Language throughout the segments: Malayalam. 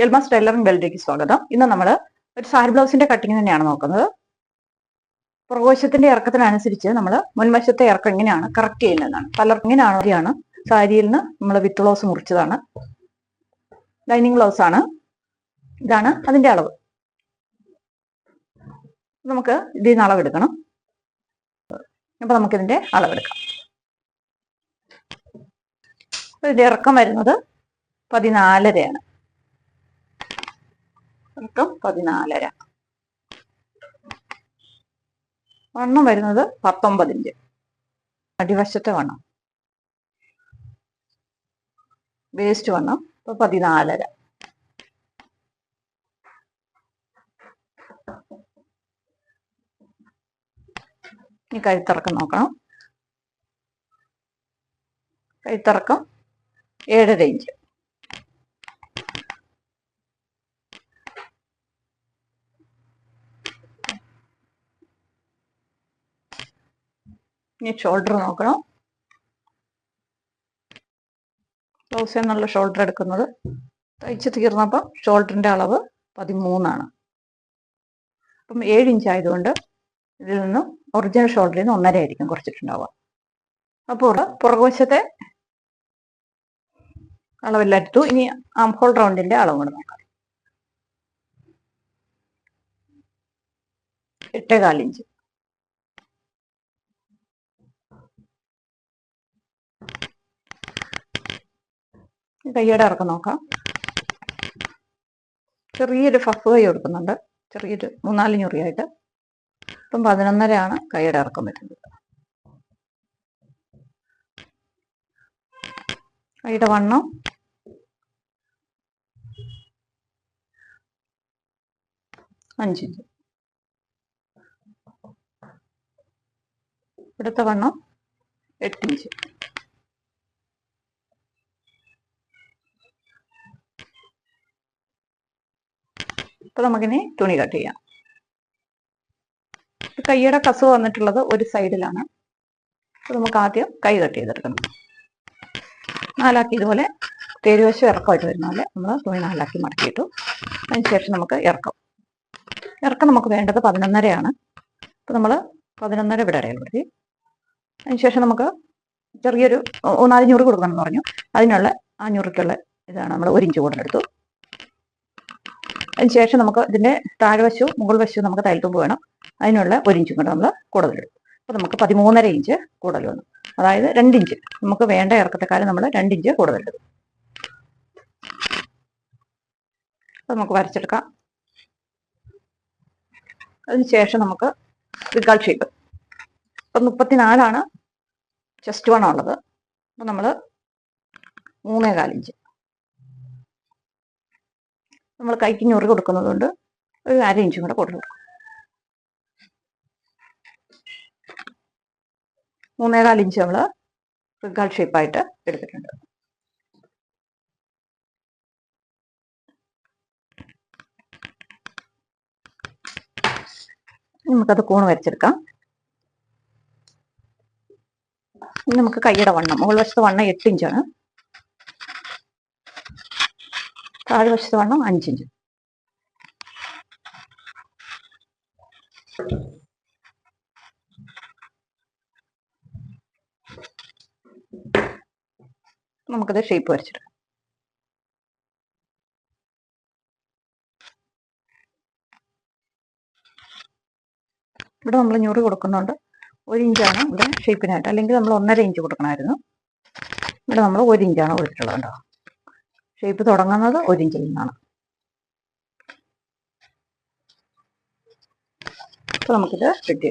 എൽമാസ് ടൈലറിംഗ് ബെൽഡിലേക്ക് സ്വാഗതം. ഇന്ന് നമ്മൾ ഒരു സാരി ബ്ലൗസിന്റെ കട്ടിങ് തന്നെയാണ് നോക്കുന്നത്. പുറകുവശത്തിന്റെ ഇറക്കത്തിനനുസരിച്ച് നമ്മൾ മുൻവശത്തെ ഇറക്കം എങ്ങനെയാണ് കറക്റ്റ് ചെയ്യുന്നതാണ്. പലർക്കും ഇങ്ങനെയാണ് സാരിയിൽ നിന്ന് നമ്മൾ വിത്ത് ബ്ലൗസ് മുറിച്ചതാണ്. ലൈനിങ് ബ്ലൗസ് ആണ്. ഇതാണ് അതിന്റെ അളവ്. നമുക്ക് ഇതിൽ നിന്ന് അളവെടുക്കണം. അപ്പൊ നമുക്കിതിന്റെ അളവെടുക്കാം. ഇതിന്റെ ഇറക്കം വരുന്നത് പതിനാലരയാണ്. ഇറക്കം പതിനാലര. വണ്ണം വരുന്നത് പത്തൊമ്പത് ഇഞ്ച് അടിവശത്തെ വണ്ണം. വേസ്റ്റ് വണ്ണം ഇപ്പൊ പതിനാലര. ഇനി കഴുത്തിറക്കം നോക്കണം. കഴുത്തിറക്കം ഏഴര ഇഞ്ച്. ഇനി ഷോൾഡർ നോക്കണം. ബ്ലൗസ് എന്നുള്ള ഷോൾഡർ എടുക്കുന്നത്. തയ്ച്ച് തീർന്നപ്പോൾ ഷോൾഡറിന്റെ അളവ് പതിമൂന്നാണ്. അപ്പം ഏഴ് ഇഞ്ച് ആയതുകൊണ്ട് ഇതിൽ നിന്ന് ഒറിജിനൽ ഷോൾഡറിൽ നിന്ന് ഒന്നര ആയിരിക്കും കുറച്ചിട്ടുണ്ടാവുക. അപ്പോൾ പുറകുവശത്തെ അളവെല്ലാം എടുത്തു. ഇനി ആം ഹോൾ റൗണ്ടിന്റെ അളവ് കൂടെ നോക്കാം. എട്ടേകാലിഞ്ച് കയ്യുടെ ഇറക്കം നോക്കാം. ചെറിയൊരു ഫഫ് കൈ കൊടുക്കുന്നുണ്ട്. ചെറിയൊരു മൂന്നാൽ ഞുറിയായിട്ട് ഇപ്പം പതിനൊന്നരയാണ് കൈയുടെ ഇറക്കം വരുന്നത്. കൈയുടെ വണ്ണം. അഞ്ചിഞ്ച് ഇവിടുത്തെ വണ്ണം എട്ടിഞ്ച്. അപ്പൊ നമുക്കിനി തുണി കട്ട് ചെയ്യാം. കൈയുടെ കസവ് വന്നിട്ടുള്ളത് ഒരു സൈഡിലാണ്. അപ്പോൾ നമുക്ക് ആദ്യം കൈ കട്ട് ചെയ്തെടുക്കണം. നാലാക്കി ഇതുപോലെ തേരുവശം ഇറക്കമായിട്ട് വരുന്ന പോലെ നമ്മൾ തുണി നാലാക്കി മടക്കിയിട്ടു അതിനുശേഷം നമുക്ക് ഇറക്കം. ഇറക്കം നമുക്ക് വേണ്ടത് പതിനൊന്നരയാണ്. അപ്പോൾ നമ്മൾ പതിനൊന്നര ഇവിടെ ഇടയിൽപ്പെടുത്തി അതിനുശേഷം നമുക്ക് ചെറിയൊരു നാലഞ്ഞൂറ് കൊടുക്കണം എന്ന് പറഞ്ഞു. അതിനുള്ള ആ ഞൂറിക്കുള്ള ഇതാണ് നമ്മൾ ഒരു ഇഞ്ച് കൂടുതലെടുത്തു അതിനുശേഷം നമുക്ക് ഇതിന്റെ താഴ്വശവും മുകൾ വശവും നമുക്ക് തയ്യൽത്തുമ്പ് വേണം. അതിനുള്ള ഒരു ഇഞ്ചും കൂടെ നമ്മൾ കൂടുതലെടുക്കും അപ്പോൾ നമുക്ക് പതിമൂന്നര ഇഞ്ച് കൂടുതൽ വേണം. അതായത് രണ്ട് ഇഞ്ച് നമുക്ക് വേണ്ട ഇറക്കത്തെക്കാലം നമ്മൾ രണ്ട് ഇഞ്ച് കൂടുതലെടുക്കും അപ്പോൾ നമുക്ക് വരച്ചെടുക്കാം. അതിനുശേഷം നമുക്ക് റിഗാൾ ഷേപ്പ് ഇപ്പം മുപ്പത്തിനാലാണ് ചെസ്റ്റ് വണ്ണം ഉള്ളത്. അപ്പം നമ്മൾ മൂന്നേകാലിഞ്ച് നമ്മൾ കൈക്ക് ഞൊറി കൊടുക്കുന്നതുകൊണ്ട് ഒരു അര ഇഞ്ചും കൂടെ കൊടുത്തു കൊടുക്കും മൂന്നേകാൽ ഇഞ്ച് നമ്മൾ റിഗാൾ ഷേപ്പായിട്ട് എടുത്തിട്ടുണ്ട്. നമുക്കത് കൂണ് വരച്ചെടുക്കാം. നമുക്ക് കൈയുടെ വണ്ണം മുകൾ വണ്ണം എട്ട് ഇഞ്ചാണ്. താഴ്വശത്ത് വണ്ണം അഞ്ചിഞ്ച്. നമുക്കത് ഷേപ്പ് വരച്ചെടുക്കാം ഇവിടെ നമ്മൾ ഞൂറ് കൊടുക്കുന്നുണ്ട്. ഒരു ഇഞ്ചാണ് ഇവിടെ ഷേപ്പിനായിട്ട് അല്ലെങ്കിൽ നമ്മൾ ഒന്നര ഇഞ്ച് കൊടുക്കണമായിരുന്നു. ഇവിടെ നമ്മൾ ഒരു ഇഞ്ചാണ് കൊടുത്തിട്ടുള്ളത് കേട്ടോ. ഷേപ്പ് തുടങ്ങുന്നത് ഒരു ഇഞ്ചിൽ നിന്നാണ് അപ്പൊ നമുക്കിത് ഫിറ്റ്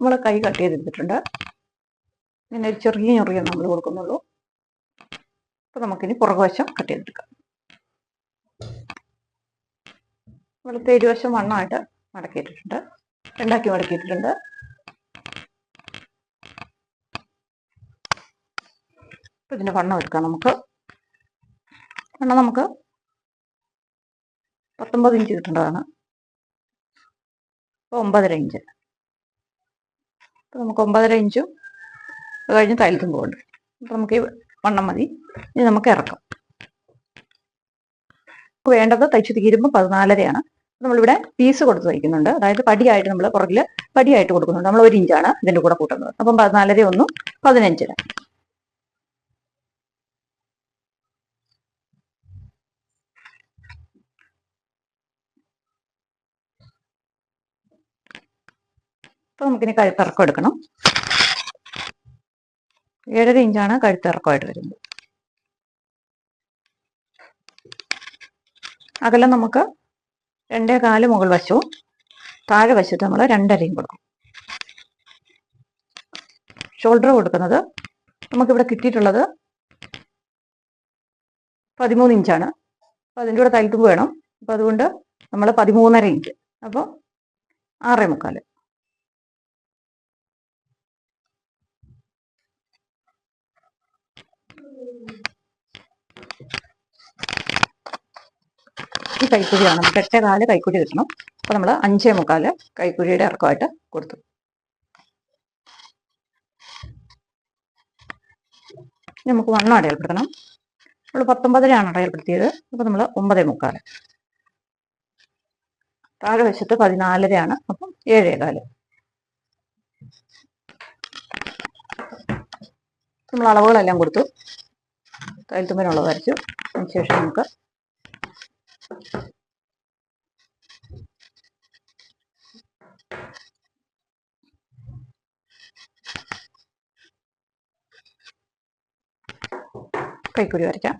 നമ്മൾ കൈ കട്ട് ചെയ്തെടുത്തിട്ടുണ്ട്. ഒരു ചെറിയ ഞൊറിയ നമ്മൾ കൊടുക്കുന്നുള്ളൂ. അപ്പൊ നമുക്കിനി പുറകുവശം കട്ട് ചെയ്തെടുക്കാം. വെളുത്ത ഇരുവശം വണ്ണമായിട്ട് മടക്കിയിട്ടിട്ടുണ്ട്. രണ്ടാക്കി മടക്കിയിട്ടിട്ടുണ്ട്. ഇപ്പൊ ഇതിന് വണ്ണം എടുക്കാം നമുക്ക്. വണ്ണം നമുക്ക് പത്തൊമ്പത് ഇഞ്ച് കിട്ടേണ്ടതാണ്. ഒമ്പതര ഇഞ്ച്. അപ്പോൾ നമുക്ക് ഒമ്പതര ഇഞ്ചും കഴിഞ്ഞ് പോകുന്നുണ്ട് അപ്പോൾ നമുക്ക് ഈ വണ്ണം മതി. ഇനി നമുക്ക് ഇറക്കാം. നമുക്ക് വേണ്ടത് തയ്ച്ച് തീരുമ്പോൾ പതിനാലരയാണ്. നമ്മളിവിടെ പീസ് കൊടുത്ത് തയ്ക്കുന്നുണ്ട്. അതായത് പടിയായിട്ട് നമ്മൾ പുറകിൽ പടിയായിട്ട് കൊടുക്കുന്നുണ്ട്. നമ്മൾ ഒരു ഇഞ്ചാണ് ഇതിന്റെ കൂടെ കൂട്ടുന്നത്. അപ്പം പതിനാലര ഒന്നും പതിനഞ്ചിന്. അപ്പൊ നമുക്കിനി കഴുത്തിറക്കം എടുക്കണം. ഏഴര ഇഞ്ചാണ് കഴുത്തിറക്കമായിട്ട് വരുന്നത്. അകലം നമുക്ക് രണ്ടേ കാൽ മുകൾ വശവും താഴെ വശത്ത് നമ്മൾ രണ്ടരയും കൊടുക്കും. ഷോൾഡർ കൊടുക്കുന്നത് നമുക്കിവിടെ കിട്ടിയിട്ടുള്ളത് പതിമൂന്ന് ഇഞ്ചാണ്. അപ്പോൾ അതിന്റെ കൂടെ തയ്ത്തുമ്പ് വേണം. അപ്പോൾ അതുകൊണ്ട് നമ്മൾ പതിമൂന്നര ഇഞ്ച്. അപ്പോൾ ആറേ മുക്കാൽ. ഈ കൈക്കുഴിയാണ്. നമുക്ക് എട്ടേ കാൽ കൈക്കുഴി കിട്ടണം. അപ്പോൾ നമ്മൾ അഞ്ചേ മുക്കാൽ കൈക്കുഴിയുടെ ഇറക്കമായിട്ട് കൊടുത്തു. നമുക്ക് വണ്ണം അടയാളപ്പെടുത്തണം. നമ്മൾ പത്തൊമ്പതിനാണ് അടയാളപ്പെടുത്തിയത്. അപ്പോൾ നമ്മൾ ഒമ്പതേ മുക്കാൽ. താഴെ വശത്ത് പതിനാലരയാണ്. അപ്പം ഏഴേ കാൽ. നമ്മൾ അളവുകളെല്ലാം കൊടുത്തു. തയ്യൽത്തുമ്പിനുള്ളത് വരച്ചു. അതിനുശേഷം നമുക്ക് കൈക്കുഴി വരയ്ക്കാം.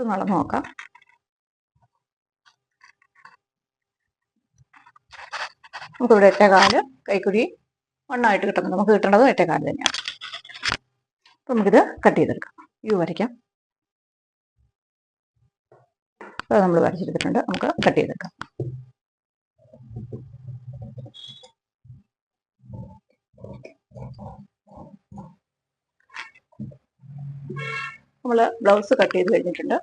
ഇത് നോക്കാം. നമുക്കിവിടെ എട്ടേകാൽ കൈക്കുഴി ഒന്നായിട്ട് കിട്ടുന്നത് നമുക്ക് കിട്ടേണ്ടത് എട്ടേകാൽ തന്നെയാണ്. അപ്പം നമുക്കിത് കട്ട് ചെയ്തെടുക്കാം. യു വരയ്ക്കാം. അത് നമ്മൾ വരച്ചെടുത്തിട്ടുണ്ട് നമുക്ക് കട്ട് ചെയ്തെടുക്കാം. നമ്മൾ ബ്ലൗസ് കട്ട് ചെയ്ത് കഴിഞ്ഞിട്ടുണ്ട്.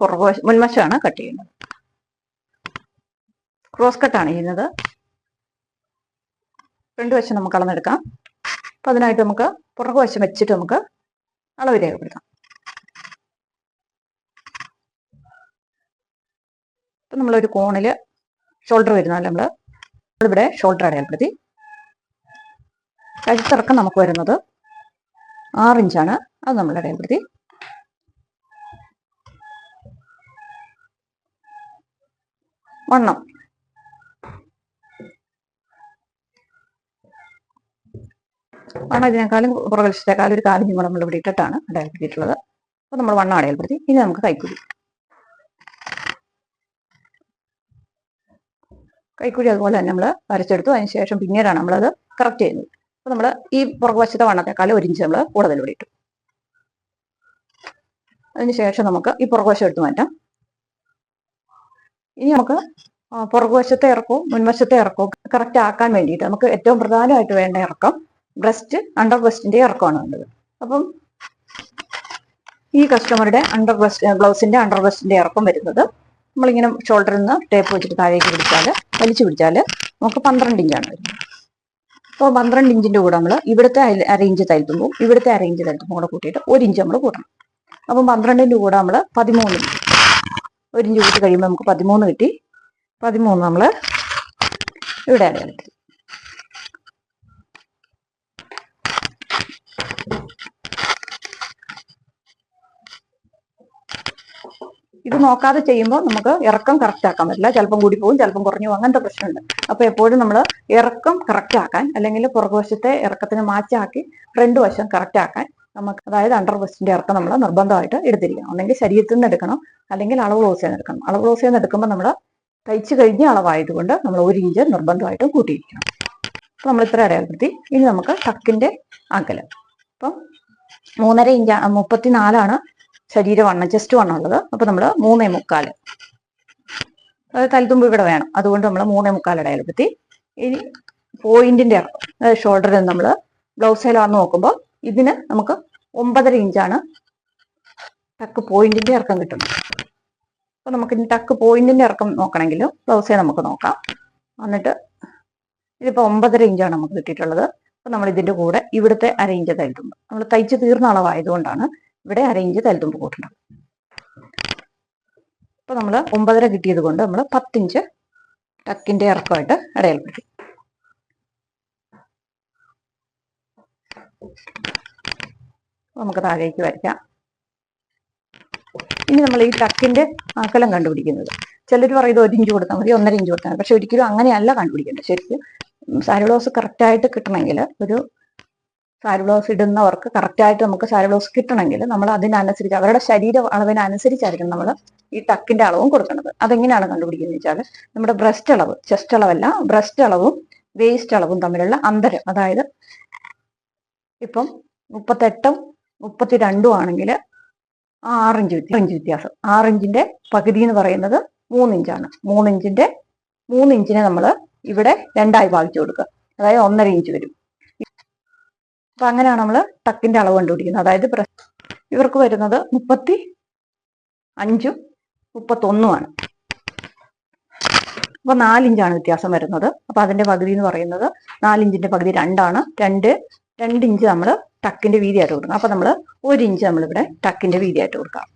പുറകുവശം മുൻവശമാണ് കട്ട് ചെയ്യുന്നത്. ക്രോസ് കട്ടാണ് ചെയ്യുന്നത്. രണ്ട് വശം നമുക്ക് അളന്നെടുക്കാം. അപ്പം അതിനായിട്ട് നമുക്ക് പുറകുവശം വെച്ചിട്ട് നമുക്ക് അളവ് രേഖപ്പെടുത്താം. നമ്മളൊരു കോണിൽ ഷോൾഡർ വരുന്നതല്ല നമ്മൾ ഇവിടെ ഷോൾഡർ അടയാളപ്പെടുത്തി. കഴുത്തിറക്കം നമുക്ക് വരുന്നത് ആറിഞ്ചാണ് അത് നമ്മൾ അടയാളപ്പെടുത്തി. വണ്ണം. വണ്ണം ഇതിനേക്കാളും പുറകൽശത്തേക്കാളും ഒരു കാലിഞ്ചും കൂടെ നമ്മൾ ഇവിടെ ഇട്ടിട്ടാണ് അടയാളപ്പെടുത്തിയിട്ടുള്ളത്. അപ്പോൾ നമ്മൾ വണ്ണം അടയാളപ്പെടുത്തി. ഇനി നമുക്ക് കൈക്കുഴി. കൈക്കുഴി അതുപോലെ തന്നെ നമ്മൾ വരച്ചെടുത്തു. അതിന് ശേഷം പിന്നീടാണ് നമ്മളത് കറക്റ്റ് ചെയ്യുന്നത്. അപ്പോൾ നമ്മൾ ഈ പുറകുവശത്തെ വണ്ണത്തെക്കാളും ഒരു ഇഞ്ച് നമ്മൾ കൂടുതൽ ഇവിടെ ഇട്ടു അതിനുശേഷം നമുക്ക് ഈ പുറകുവശം എടുത്ത് മാറ്റാം. ഇനി നമുക്ക് പുറകുവശത്തെ ഇറക്കവും മുൻവശത്തെ ഇറക്കവും കറക്റ്റ് ആക്കാൻ വേണ്ടിയിട്ട് നമുക്ക് ഏറ്റവും പ്രധാനമായിട്ട് വേണ്ട ഇറക്കം ബ്രസ്റ്റ് അണ്ടർ ബ്രസ്റ്റിന്റെ ഇറക്കമാണ് വേണ്ടത്. അപ്പം ഈ കസ്റ്റമറുടെ അണ്ടർ ബ്രസ്റ്റ് ബ്ലൗസിന്റെ അണ്ടർ ബ്രസ്റ്റിന്റെ ഇറക്കം വരുന്നത് നമ്മളിങ്ങനെ ഷോൾഡറിൽ നിന്ന് ടേപ്പ് വെച്ചിട്ട് താഴേക്ക് പിടിച്ചാൽ വലിച്ചു പിടിച്ചാൽ നമുക്ക് പന്ത്രണ്ട് ഇഞ്ചാണ് വരുന്നത്. അപ്പോൾ പന്ത്രണ്ട് ഇഞ്ചിന്റെ കൂടെ നമ്മൾ ഇവിടുത്തെ അര ഇഞ്ച് തയ്ത്തുമ്പോൾ ഇവിടുത്തെ അര ഇഞ്ച് കൂടെ കൂട്ടിയിട്ട് ഒരു ഇഞ്ച് നമ്മൾ കൂട്ടണം. അപ്പം പന്ത്രണ്ടിന്റെ കൂടെ നമ്മൾ പതിമൂന്ന് ഒരു ഇഞ്ച് കൂട്ടി കഴിയുമ്പോൾ നമുക്ക് പതിമൂന്ന് കിട്ടി. പതിമൂന്ന് നമ്മൾ ഇവിടെ അടയാളത്തിൽ ഇത് നോക്കാതെ ചെയ്യുമ്പോൾ നമുക്ക് ഇറക്കം കറക്റ്റ് ആക്കാൻ പറ്റില്ല. ചിലപ്പം കൂടി പോകും ചിലപ്പം കുറഞ്ഞു പോകും അങ്ങനത്തെ പ്രശ്നമുണ്ട്. അപ്പൊ എപ്പോഴും നമ്മൾ ഇറക്കം കറക്റ്റ് ആക്കാൻ അല്ലെങ്കിൽ പുറകുവശത്തെ ഇറക്കത്തിന് മാറ്റാക്കി ഫ്രണ്ട് വശം കറക്റ്റ് ആക്കാൻ നമുക്ക് അതായത് അണ്ടർ വെസ്റ്റിന്റെ ഇറക്കം നമ്മൾ നിർബന്ധമായിട്ട് എടുത്തിരിക്കണം. ഒന്നെങ്കിൽ ശരീരത്തിൽ നിന്ന് എടുക്കണം. അല്ലെങ്കിൽ അളവ് ക്ലോസ് ചെയ്യുന്ന എടുക്കണം. അളവ് ക്ലോസ് ചെയ്യുന്ന എടുക്കുമ്പോൾ നമ്മൾ തയ്ച്ചു കഴിഞ്ഞ അളവായതുകൊണ്ട് നമ്മൾ ഒരു ഇഞ്ച് നിർബന്ധമായിട്ടും കൂട്ടിയിരിക്കണം. അപ്പൊ നമ്മൾ ഇത്ര അടയാളപ്പെടുത്തി. ഇനി നമുക്ക് ടക്കിന്റെ അകലം അപ്പം മൂന്നര ഇഞ്ച് മുപ്പത്തിനാലാണ് ശരീര വണ്ണം ചെസ്റ്റ് വണ്ണം ഉള്ളത്. അപ്പൊ നമ്മൾ മൂന്നേ മുക്കാൽ. അതായത് തലത്തുമ്പ് ഇവിടെ വേണം. അതുകൊണ്ട് നമ്മൾ മൂന്നേ മുക്കാൽ അടയാളപ്പെടുത്തി. ഇനി പോയിന്റിന്റെ ഷോൾഡറിൽ നമ്മൾ ബ്ലൗസിലാന്ന് നോക്കുമ്പോൾ ഇതിന് നമുക്ക് ഒമ്പതര ഇഞ്ചാണ് ടക്ക് പോയിന്റിന്റെ ഇറക്കം കിട്ടുന്നത്. അപ്പൊ നമുക്ക് ഇനി ടക്ക് പോയിന്റിന്റെ ഇറക്കം നോക്കണമെങ്കിൽ ബ്ലൗസേ നമുക്ക് നോക്കാം. എന്നിട്ട് ഇതിപ്പോ ഒമ്പതര ഇഞ്ചാണ് നമുക്ക് കിട്ടിയിട്ടുള്ളത്. അപ്പൊ നമ്മൾ ഇതിന്റെ കൂടെ ഇവിടുത്തെ അര ഇഞ്ച് തൽത്തുമ്പ് നമ്മൾ തയ്ച്ച് തീർന്ന അളവായതുകൊണ്ടാണ് ഇവിടെ അര ഇഞ്ച് തൽത്തുമ്പ് കൂട്ടണം. അപ്പൊ നമ്മൾ ഒമ്പതര കിട്ടിയത് കൊണ്ട് നമ്മൾ പത്തിഞ്ച് ടക്കിന്റെ ഇറക്കമായിട്ട് അടയാളപ്പെടുത്തി. നമുക്ക് താഴേക്ക് വരയ്ക്കാം. ഇനി നമ്മൾ ഈ ടക്കിന്റെ ആക്കലം കണ്ടുപിടിക്കുന്നത്. ചിലർ പറയുന്നത് ഒരു കൊടുത്താൽ മതി ഒന്നര ഇഞ്ച് കൊടുത്താൽ മതി. പക്ഷെ ഒരിക്കലും അങ്ങനെയല്ല കണ്ടുപിടിക്കേണ്ടത്. ശരിക്കും സാരി ബ്ലൗസ് കറക്റ്റായിട്ട് കിട്ടണമെങ്കിൽ ഒരു സാരി ബ്ലൗസ് ഇടുന്നവർക്ക് കറക്റ്റായിട്ട് നമുക്ക് സാരി ബ്ലൗസ് കിട്ടണമെങ്കിൽ നമ്മൾ അതിനനുസരിച്ച് അവരുടെ ശരീര അളവിനനുസരിച്ചായിരിക്കും നമ്മൾ ഈ ടക്കിന്റെ അളവും കൊടുക്കേണ്ടത് അതെങ്ങനെയാണ് കണ്ടുപിടിക്കുന്നത് വെച്ചാൽ നമ്മുടെ ബ്രസ്റ്റ് അളവ് ചെസ്റ്റ് അളവല്ല ബ്രസ്റ്റ് അളവും വേസ്റ്റ് അളവും തമ്മിലുള്ള അന്തരം. അതായത് ഇപ്പം മുപ്പത്തെട്ടും മുപ്പത്തിരണ്ടും ആണെങ്കിൽ ആറിഞ്ച് ഇഞ്ച് വ്യത്യാസം. ആറിഞ്ചിന്റെ പകുതി എന്ന് പറയുന്നത് മൂന്നിഞ്ചാണ്. മൂന്നിഞ്ചിന്റെ മൂന്നിഞ്ചിനെ നമ്മൾ ഇവിടെ രണ്ടായി ഭാഗിച്ചു കൊടുക്കുക. അതായത് ഒന്നര ഇഞ്ച് വരും. അപ്പൊ അങ്ങനെയാണ് നമ്മൾ ടക്കിന്റെ അളവ് കണ്ടുപിടിക്കുന്നത്. അതായത് ഇവർക്ക് വരുന്നത് മുപ്പത്തി അഞ്ചും മുപ്പത്തൊന്നുമാണ് അപ്പൊ നാലിഞ്ചാണ് വ്യത്യാസം വരുന്നത്. അപ്പൊ അതിന്റെ പകുതി എന്ന് പറയുന്നത് നാലിഞ്ചിന്റെ പകുതി രണ്ടാണ്. രണ്ട് രണ്ട് ഇഞ്ച് നമ്മൾ ടക്കിന്റെ വീതിയായിട്ട് കൊടുക്കണം. അപ്പൊ നമ്മൾ ഒരു ഇഞ്ച് നമ്മളിവിടെ ടക്കിന്റെ വീതിയായിട്ട് കൊടുക്കാം.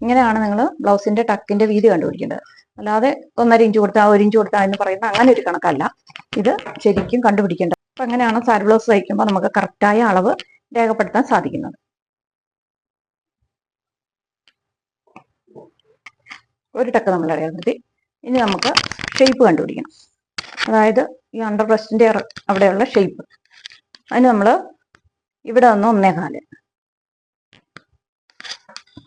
ഇങ്ങനെയാണ് നിങ്ങൾ ബ്ലൗസിന്റെ ടക്കിന്റെ വീതി കണ്ടുപിടിക്കേണ്ടത്. അല്ലാതെ ഒന്നര ഇഞ്ച് കൊടുത്താൽ ഒരു ഇഞ്ച് കൊടുത്താൽ എന്ന് പറയുന്ന അങ്ങനെ ഒരു കണക്കല്ല. ഇത് ശരിക്കും കണ്ടുപിടിക്കേണ്ടത് അപ്പൊ അങ്ങനെയാണ് സാരി ബ്ലൗസ് തയ്ക്കുമ്പോൾ നമുക്ക് കറക്റ്റായ അളവ് രേഖപ്പെടുത്താൻ സാധിക്കുന്നത്. ഒരു ടക്ക് നമ്മൾ അറിയാമെത്തി ഇനി നമുക്ക് ഷേപ്പ് കണ്ടുപിടിക്കണം. അതായത് ഈ അണ്ടർ ബ്രസ്റ്റിന്റെ അവിടെയുള്ള ഷേപ്പ് അതിന് നമ്മൾ ഇവിടെ നിന്ന് ഒന്നേകാൽ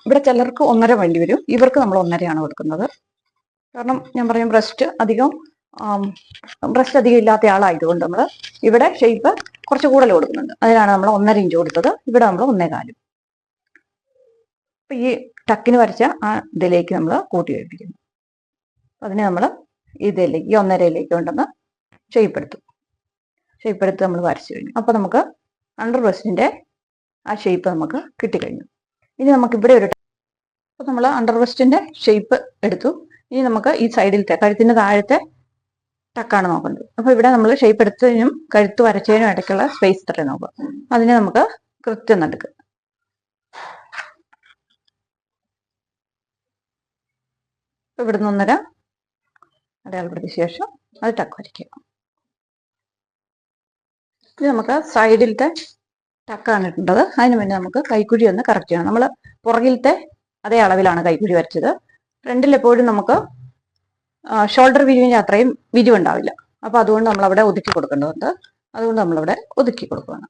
ഇവിടെ ചിലർക്ക് ഒന്നര വേണ്ടി വരും. ഇവർക്ക് നമ്മൾ ഒന്നരയാണ് കൊടുക്കുന്നത്. കാരണം ഞാൻ പറയും ബ്രസ്റ്റ് അധികം ബ്രസ്റ്റ് അധികം ഇല്ലാത്ത ആളായതുകൊണ്ട് നമ്മൾ ഇവിടെ ഷേപ്പ് കുറച്ച് കൂടുതൽ കൊടുക്കുന്നുണ്ട്. അതിനാണ് നമ്മൾ ഒന്നര ഇഞ്ച് കൊടുത്തത്. ഇവിടെ നമ്മൾ ഒന്നേകാലും അപ്പൊ ഈ ടക്കിന് വരച്ച ആ ഇതിലേക്ക് നമ്മൾ കൂട്ടി വയ്പ്പിക്കുന്നു അതിനെ നമ്മൾ ഇതിലേക്ക് ഈ ഒന്നരയിലേക്ക് കൊണ്ടുവന്ന് ഷേപ്പ് എടുത്തു. ഷേപ്പ് എടുത്ത് നമ്മൾ വരച്ചു കഴിഞ്ഞു. അപ്പൊ നമുക്ക് അണ്ടർ ബ്രസ്റ്റിന്റെ ആ ഷേപ്പ് നമുക്ക് കിട്ടിക്കഴിഞ്ഞു. ഇനി നമുക്ക് ഇവിടെ ഒരു അപ്പൊ നമ്മൾ അണ്ടർ ബ്രസ്റ്റിന്റെ ഷേപ്പ് എടുത്തു. ഇനി നമുക്ക് ഈ സൈഡിലത്തെ കഴുത്തിന്റെ താഴത്തെ ടക്കാണ് നോക്കുന്നത് അപ്പൊ ഇവിടെ നമ്മൾ ഷേപ്പ് എടുത്തതിനും കഴുത്ത് വരച്ചതിനും ഇടയ്ക്കുള്ള സ്പേസ് ഇത്ര നോക്കുക. അതിനെ നമുക്ക് കൃത്യം നടുക്ക് ഇവിടുന്ന് ഒന്നര അടയാളപ്പെടുത്തിയ ശേഷം അത് ടക്ക് വരയ്ക്കുക. ഇത് നമുക്ക് സൈഡിലത്തെ ടക്കാണ് ഇട്ടേണ്ടത് അതിന് മുന്നേ നമുക്ക് കൈക്കുഴി ഒന്ന് കറക്റ്റ് ചെയ്യണം. നമ്മൾ പുറകിലത്തെ അതേ അളവിലാണ് കൈക്കുഴി വരച്ചത്. ഫ്രണ്ടിൽ എപ്പോഴും നമുക്ക് ഷോൾഡർ വിരിവിന് അത്രയും വിരിവുണ്ടാവില്ല. അപ്പോൾ അതുകൊണ്ട് നമ്മൾ അവിടെ ഒതുക്കി കൊടുക്കേണ്ടതുണ്ട്. അതുകൊണ്ട് നമ്മളവിടെ ഒതുക്കി കൊടുക്കുകയാണ്.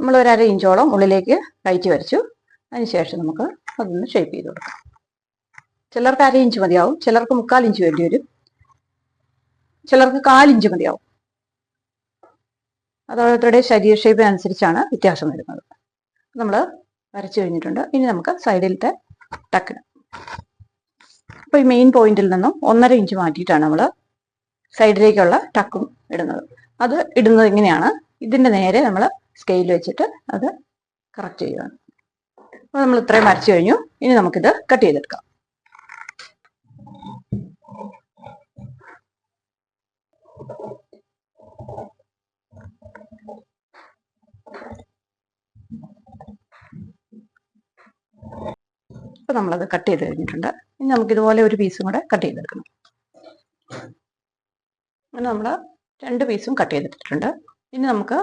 നമ്മൾ ഒരു അര ഇഞ്ചോളം ഉള്ളിലേക്ക് കയറ്റി വരച്ചു. അതിനുശേഷം നമുക്ക് അതൊന്ന് ഷേപ്പ് ചെയ്ത് കൊടുക്കാം. ചിലർക്ക് അര ഇഞ്ച് മതിയാവും. ചിലർക്ക് മുക്കാൽ ഇഞ്ച് വേണ്ടി വരും. ചിലർക്ക് കാലിഞ്ച് മതിയാവും. അത് ഓരോരുത്തരുടെ ശരീര ഷേപ്പ് അനുസരിച്ചാണ് വ്യത്യാസം വരുന്നത്. നമ്മൾ വരച്ചു കഴിഞ്ഞിട്ടുണ്ട്. ഇനി നമുക്ക് സൈഡിലത്തെ ടക്കിന് അപ്പൊ ഈ മെയിൻ പോയിന്റിൽ നിന്നും ഒന്നര ഇഞ്ച് മാറ്റിയിട്ടാണ് നമ്മൾ സൈഡിലേക്കുള്ള ടക്കും ഇടുന്നത്. അത് ഇടുന്നത് ഇങ്ങനെയാണ്. ഇതിന്റെ നേരെ നമ്മൾ സ്കെയിൽ വെച്ചിട്ട് അത് കറക്റ്റ് ചെയ്യുകയാണ് അപ്പൊ നമ്മൾ ഇത്രയും വരച്ചു കഴിഞ്ഞു. ഇനി നമുക്കിത് കട്ട് ചെയ്തെടുക്കാം. അപ്പൊ നമ്മളത് കട്ട് ചെയ്ത് കഴിഞ്ഞിട്ടുണ്ട്. ഇനി നമുക്ക് ഇതുപോലെ ഒരു പീസും കൂടെ കട്ട് ചെയ്തെടുക്കണം അങ്ങനെ നമ്മൾ രണ്ട് പീസും കട്ട് ചെയ്തെടുത്തിട്ടുണ്ട് ഇനി നമുക്ക്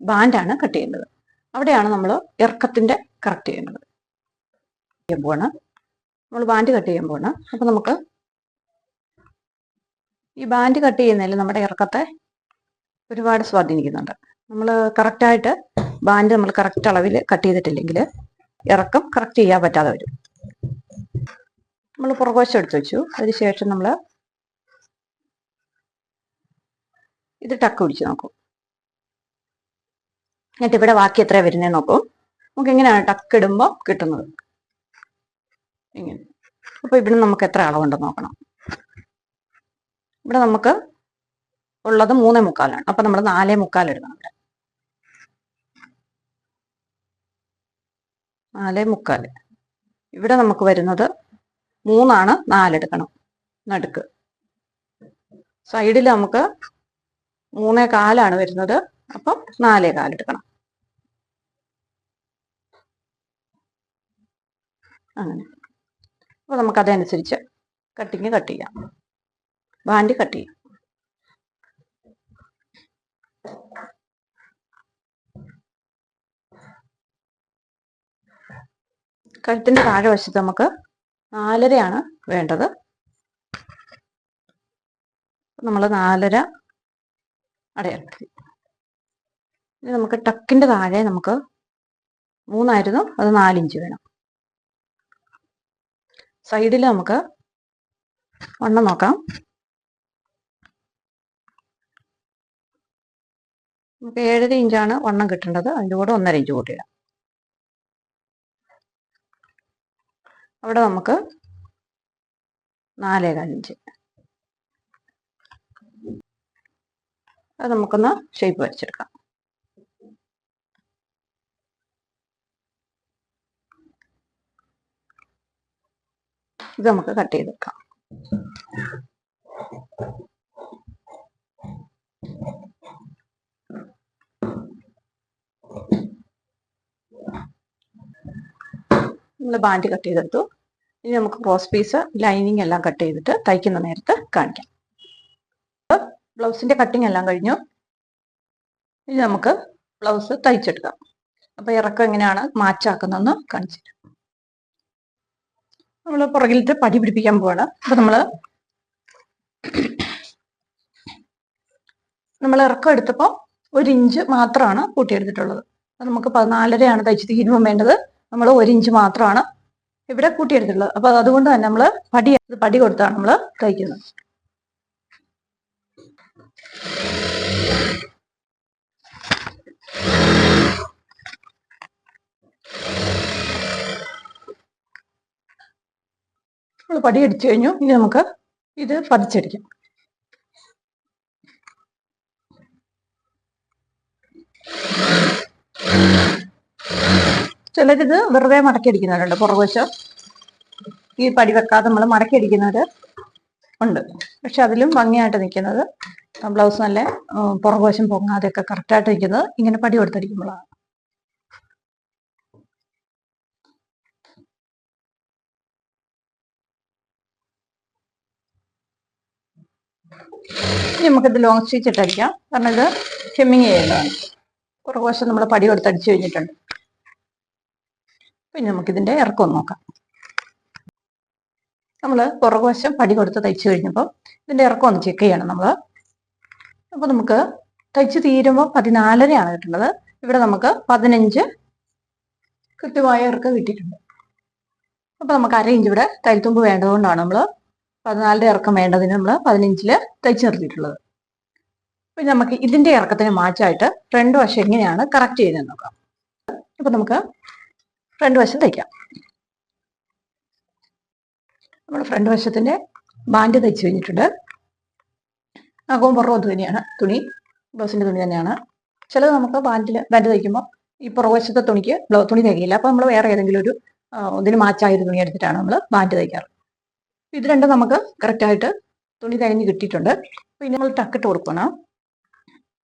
ബാൻഡാണ് കട്ട് ചെയ്യേണ്ടത് അവിടെയാണ് നമ്മൾ ഇറക്കത്തിന്റെ കറക്റ്റ് ചെയ്യേണ്ടത് ചെയ്യുമ്പോഴാണ് നമ്മൾ ബാൻഡ് കട്ട് ചെയ്യാൻ പോവാണ്. അപ്പൊ നമുക്ക് ഈ ബാൻഡ് കട്ട് ചെയ്യുന്നതിൽ നമ്മുടെ ഇറക്കത്തെ ഒരുപാട് സ്വാധീനിക്കുന്നുണ്ട്. നമ്മൾ കറക്റ്റായിട്ട് ബാൻഡ് നമ്മൾ കറക്റ്റ് അളവിൽ കട്ട് ചെയ്തിട്ടില്ലെങ്കിൽ ഇറക്കം കറക്റ്റ് ചെയ്യാൻ പറ്റാതെ വരും. നമ്മൾ പുറകോശം എടുത്ത് വെച്ചു. അതിനുശേഷം നമ്മൾ ഇത് ടക്ക് പിടിച്ച് നോക്കും. എന്നിട്ട് ഇവിടെ ബാക്കി എത്ര വരുന്നതെന്ന് നോക്കും. നമുക്ക് എങ്ങനെയാണ് ടക്ക് ഇടുമ്പോൾ കിട്ടുന്നത്? ഇങ്ങനെ. അപ്പോൾ ഇവിടെ നമുക്ക് എത്ര അളവുണ്ടെന്ന് നോക്കണം. ഇവിടെ നമുക്ക് ഉള്ളത് മൂന്നേ മുക്കാലാണ്. അപ്പൊ നമ്മൾ നാലേ മുക്കാൽ ഇടണം ഇവിടെ. നാലേ മുക്കാൽ. ഇവിടെ നമുക്ക് വരുന്നത് മൂന്നാണ് നാലെടുക്കണം. നടുക്ക്. സൈഡിൽ നമുക്ക് മൂന്നേ കാലാണ് വരുന്നത്. അപ്പം നാലേ കാലെടുക്കണം. അങ്ങനെ. അപ്പൊ നമുക്ക് അതനുസരിച്ച് കട്ടിങ് കട്ട് ചെയ്യാം. ബാൻഡ് കട്ട് ചെയ്യാം. കഴുത്തിന്റെ താഴെ വശത്ത് നമുക്ക് നാലരയാണ് വേണ്ടത്. നമ്മൾ നാലര അടയാളത്തിൽ ഇനി നമുക്ക് ടക്കിന്റെ താഴെ നമുക്ക് മൂന്നായിരുന്നു അത് നാലിഞ്ച് വേണം. സൈഡിൽ നമുക്ക് വണ്ണം നോക്കാം. നമുക്ക് ഏഴര ഇഞ്ചാണ് വണ്ണം കിട്ടേണ്ടത് അതിന്റെ കൂടെ ഒന്നര ഇഞ്ച് കൂട്ടിയിടാം അവിടെ നമുക്ക് നാലേകാൽ ഇഞ്ച് അത് നമുക്കൊന്ന് ഷേപ്പ് വരച്ചെടുക്കാം. ഇത് നമുക്ക് കട്ട് ചെയ്തെടുക്കാം നമ്മൾ ബാൻഡ് കട്ട് ചെയ്തെടുത്തു. ഇനി നമുക്ക് ക്രോസ് പീസ് ലൈനിങ് എല്ലാം കട്ട് ചെയ്തിട്ട് തയ്ക്കുന്ന നേരത്ത് കാണിക്കാം. ബ്ലൗസിന്റെ കട്ടിങ് എല്ലാം കഴിഞ്ഞു. ഇനി നമുക്ക് ബ്ലൗസ് തയ്ച്ചെടുക്കാം. അപ്പൊ ഇറക്കം എങ്ങനെയാണ്? മാച്ചാക്കുന്നതെന്ന് കാണിച്ചു നമ്മൾ പുറകിലത്തെ പടി പിടിപ്പിക്കാൻ പോവാണ്. അപ്പൊ നമ്മൾ നമ്മൾ ഇറക്കം എടുത്തപ്പോൾ ഒരു ഇഞ്ച് മാത്രമാണ് കൂട്ടിയെടുത്തിട്ടുള്ളത്. നമുക്ക് പതിനാലരയാണ് തയ്ച്ച് തീരുമ്പോൾ വേണ്ടത് നമ്മൾ ഒരു ഇഞ്ച് മാത്രമാണ് ഇവിടെ കൂട്ടിയെടുത്തിട്ടുള്ളത്. അപ്പൊ അതുകൊണ്ട് തന്നെ നമ്മൾ പടി പടി കൊടുത്താണ് നമ്മൾ തയ്ക്കുന്നത്. നമ്മൾ പടി കഴിഞ്ഞു. ഇനി നമുക്ക് ഇത് പതിച്ചടിക്കാം. ചിലരിത് വെറുതെ മടക്കി അടിക്കുന്നവരുണ്ട്. പുറകുവശം ഈ പടി വെക്കാതെ നമ്മൾ മടക്കി അടിക്കുന്നവര് ഉണ്ട്. പക്ഷെ അതിലും ഭംഗിയായിട്ട് നിൽക്കുന്നത് ബ്ലൗസ് നല്ല പുറകുവശം പൊങ്ങാതെയൊക്കെ കറക്റ്റായിട്ട് നിൽക്കുന്നത് ഇങ്ങനെ പടി കൊടുത്തടിക്കുമ്പോഴാണ് ഇനി നമുക്കിത് ലോങ് സ്റ്റിച്ച് ഇട്ടടിക്കാം. കാരണം ഇത് ഹെമ്മിങ് ചെയ്യേണ്ടതാണ്. പുറകുവശം നമ്മൾ പടി കൊടുത്തടിച്ചു കഴിഞ്ഞിട്ടുണ്ട്. പിന്നെ നമുക്കിതിന്റെ ഇറക്കം നോക്കാം. നമ്മൾ പുറകുവശം പടി കൊടുത്ത് തയ്ച്ചു കഴിഞ്ഞപ്പോൾ ഇതിന്റെ ഇറക്കം ഒന്ന് ചെക്ക് ചെയ്യണം നമ്മൾ അപ്പോൾ നമുക്ക് തയ്ച്ച് തീരുമ്പോൾ പതിനാലരയാണ് കിട്ടുന്നത്. ഇവിടെ നമുക്ക് പതിനഞ്ച് കൃത്യമായ ഇറക്കം കിട്ടിയിട്ടുണ്ട്. അപ്പോൾ നമുക്ക് അര ഇഞ്ച് ഇവിടെ തയ്ത്തുമ്പ് വേണ്ടതുകൊണ്ടാണ് നമ്മൾ പതിനാലിന്റെ ഇറക്കം വേണ്ടതിന് നമ്മൾ പതിനഞ്ചിൽ തയ്ച്ചു നിർത്തിയിട്ടുള്ളത്. പിന്നെ നമുക്ക് ഇതിന്റെ ഇറക്കത്തിന് മാറ്റായിട്ട് ഫ്രണ്ട് വശം എങ്ങനെയാണ് കറക്റ്റ് ചെയ്തെന്ന് നോക്കാം. അപ്പൊ നമുക്ക് ഫ്രണ്ട് വശം തയ്ക്കാം. നമ്മൾ ഫ്രണ്ട് വശത്തിന്റെ ബാൻഡ് തയ്ച്ചു കഴിഞ്ഞിട്ടുണ്ട്. അകവും പുറവും തന്നെയാണ്. തുണി ബ്ലൗസിന്റെ തുണി തന്നെയാണ്. ചിലത് നമുക്ക് ബാൻഡിൽ ബാൻഡ് തയ്ക്കുമ്പോൾ ഈ പുറകുവശത്തെ തുണിക്ക് ബ്ലൗ തുണി തയ്ക്കില്ല അപ്പോൾ നമ്മൾ വേറെ ഏതെങ്കിലും ഒരു ഇതിന് മാച്ചായ ഒരു തുണി എടുത്തിട്ടാണ് നമ്മൾ ബാൻഡ് തയ്ക്കാറ്. ഇത് രണ്ടും നമുക്ക് കറക്റ്റായിട്ട് തുണി തികഞ്ഞ് കിട്ടിയിട്ടുണ്ട്. പിന്നെ നമ്മൾ ടക്ക് ഇട്ട് കൊടുക്കണം.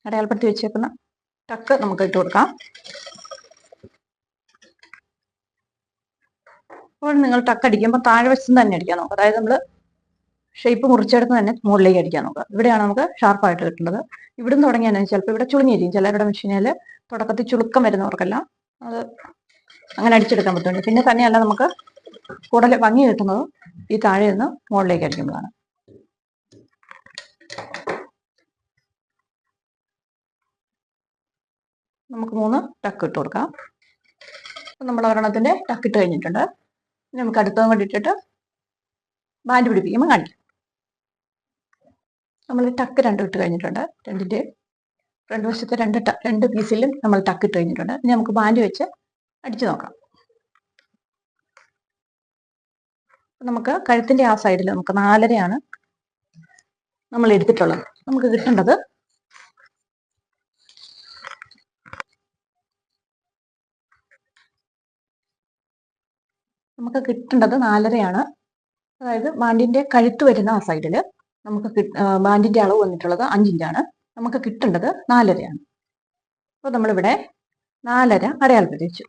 അടയാളപ്പെടുത്തി വെച്ചേക്കുന്ന ടക്ക് നമുക്ക് ഇട്ട് കൊടുക്കാം. അപ്പോൾ നിങ്ങൾ ടക്ക് അടിക്കുമ്പോൾ താഴെ വശത്ത് തന്നെ അടിക്കാൻ നോക്കുക. അതായത് നമ്മൾ ഷേപ്പ് മുറിച്ചെടുത്ത് തന്നെ മുകളിലേക്ക് അടിക്കാൻ നോക്കുക. ഇവിടെയാണ് നമുക്ക് ഷാർപ്പായിട്ട് കിട്ടുന്നത്. ഇവിടുന്ന് തുടങ്ങിയാൽ ചിലപ്പോൾ ഇവിടെ ചുളുങ്ങിയിരിക്കും. ചിലരുടെ മെഷീനിൽ തുടക്കത്തിൽ ചുളുക്കം വരുന്നവർക്കെല്ലാം അത് അങ്ങനെ അടിച്ചെടുക്കാൻ പറ്റുന്നുണ്ട്. പിന്നെ തന്നെയല്ല നമുക്ക് കൂടുതൽ ഭംഗി കിട്ടുന്നത് ഈ താഴെ നിന്ന് മുകളിലേക്ക് അടിക്കുമ്പോഴാണ്. നമുക്ക് മൂന്ന് ടക്ക് ഇട്ട് കൊടുക്കാം. നമ്മൾ ഒരെണ്ണത്തിന്റെ ടക്ക് ഇട്ട് കഴിഞ്ഞിട്ടുണ്ട്. നമുക്ക് അടുത്തതും കൂടി ഇട്ടിട്ട് ബാൻഡ് പിടിപ്പിക്കുമ്പോൾ കാണിക്കാം. നമ്മൾ ടക്ക് രണ്ട് ഇട്ട് കഴിഞ്ഞിട്ടുണ്ട്. രണ്ടിന്റെ രണ്ട് വശത്തെ രണ്ട് രണ്ട് പീസിലും നമ്മൾ ടക്ക് ഇട്ട് കഴിഞ്ഞിട്ടുണ്ട്. ഇനി നമുക്ക് ബാൻഡ് വെച്ച് അടിച്ചു നോക്കാം. നമുക്ക് കഴുത്തിന്റെ ആ സൈഡിൽ നമുക്ക് നാലരയാണ് നമ്മൾ എടുത്തിട്ടുള്ളത്. നമുക്ക് കിട്ടേണ്ടത് നമുക്ക് കിട്ടേണ്ടത് നാലരയാണ്. അതായത് ബാൻഡിന്റെ കഴുത്ത് വരുന്ന ആ സൈഡിൽ നമുക്ക് ബാൻഡിന്റെ അളവ് വന്നിട്ടുള്ളത് അഞ്ചിഞ്ചാണ് നമുക്ക് കിട്ടേണ്ടത് നാലരയാണ്. അപ്പോൾ നമ്മളിവിടെ നാലര വെച്ചു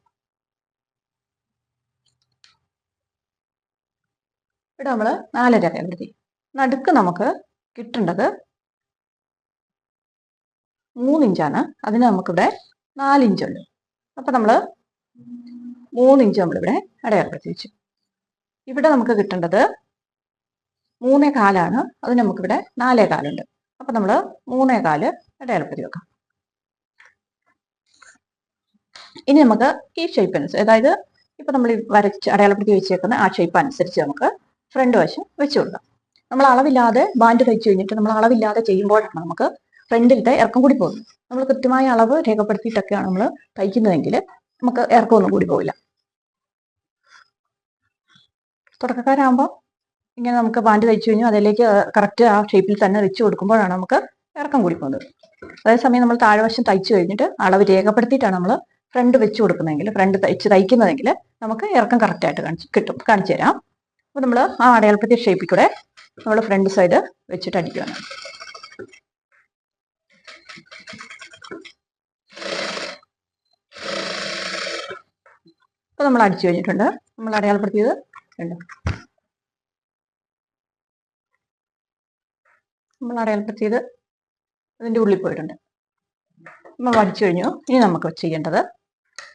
ഇവിടെ നമ്മൾ നാലര അടയാളപ്പെടുത്തി നടുക്ക് നമുക്ക് കിട്ടേണ്ടത് മൂന്നിഞ്ചാണ്. അതിന് നമുക്കിവിടെ നാലിഞ്ചുണ്ട്. അപ്പൊ നമ്മൾ മൂന്നിഞ്ച് നമ്മളിവിടെ അടയാളപ്പെടുത്തി വെച്ചു. ഇവിടെ നമുക്ക് കിട്ടേണ്ടത് മൂന്നേ കാലാണ്. അത് നമുക്കിവിടെ നാലേ കാലുണ്ട്. അപ്പൊ നമ്മൾ മൂന്നേ കാൽ അടയാളപ്പെടുത്തി വെക്കാം. ഇനി നമുക്ക് ഈ ഷേപ്പ് അനുസരിച്ച് അതായത് ഇപ്പൊ നമ്മൾ വരച്ച് അടയാളപ്പെടുത്തി വെച്ചേക്കുന്ന ആ ഷേപ്പ് അനുസരിച്ച് നമുക്ക് ഫ്രണ്ട് വശം വെച്ച് കൊടുക്കാം. നമ്മൾ അളവില്ലാതെ ബാൻഡ് തയ്ച്ചു കഴിഞ്ഞിട്ട് നമ്മൾ അളവില്ലാതെ ചെയ്യുമ്പോഴാണ് നമുക്ക് ഫ്രണ്ടിലത്തെ ഇറക്കം കൂടി പോകുന്നത്. നമ്മൾ കൃത്യമായ അളവ് രേഖപ്പെടുത്തിയിട്ടൊക്കെയാണ് നമ്മൾ തയ്ക്കുന്നതെങ്കിൽ നമുക്ക് ഇറക്കമൊന്നും കൂടി പോവില്ല. തുടക്കക്കാരാകുമ്പോൾ ഇങ്ങനെ നമുക്ക് പാന്റ് തയ്ച്ചു കഴിഞ്ഞാൽ അതിലേക്ക് കറക്റ്റ് ആ ഷേപ്പിൽ തന്നെ വെച്ച് കൊടുക്കുമ്പോഴാണ് നമുക്ക് ഇറക്കം കൂടി പോകുന്നത് അതേസമയം നമ്മൾ താഴ്വശം തയ്ച്ചു കഴിഞ്ഞിട്ട് അളവ് രേഖപ്പെടുത്തിയിട്ടാണ് നമ്മൾ ഫ്രണ്ട് വെച്ച് കൊടുക്കുന്നതെങ്കിൽ ഫ്രണ്ട് തയ്ച്ച് തയ്ക്കുന്നതെങ്കിൽ നമുക്ക് ഇറക്കം കറക്റ്റായിട്ട് കാണിച്ച് കിട്ടും കാണിച്ചു തരാം. അപ്പോൾ നമ്മൾ ആ അടയാളപ്പെടുത്തിയ ഷേപ്പിൽ കൂടെ നമ്മൾ ഫ്രണ്ട് സൈഡ് വെച്ചിട്ട് അടിക്കുകയാണ്. അപ്പോൾ നമ്മൾ അടിച്ചു കഴിഞ്ഞിട്ടുണ്ട്. നമ്മൾ അടയാളപ്പെടുത്തിയത് ഉണ്ട് നമ്മൾ അടയാളപ്പെടുത്തിയത് അതിന്റെ ഉള്ളിൽ പോയിട്ടുണ്ട്. നമ്മൾ വടിച്ചു കഴിഞ്ഞു. ഇനി നമുക്ക് ചെയ്യേണ്ടത്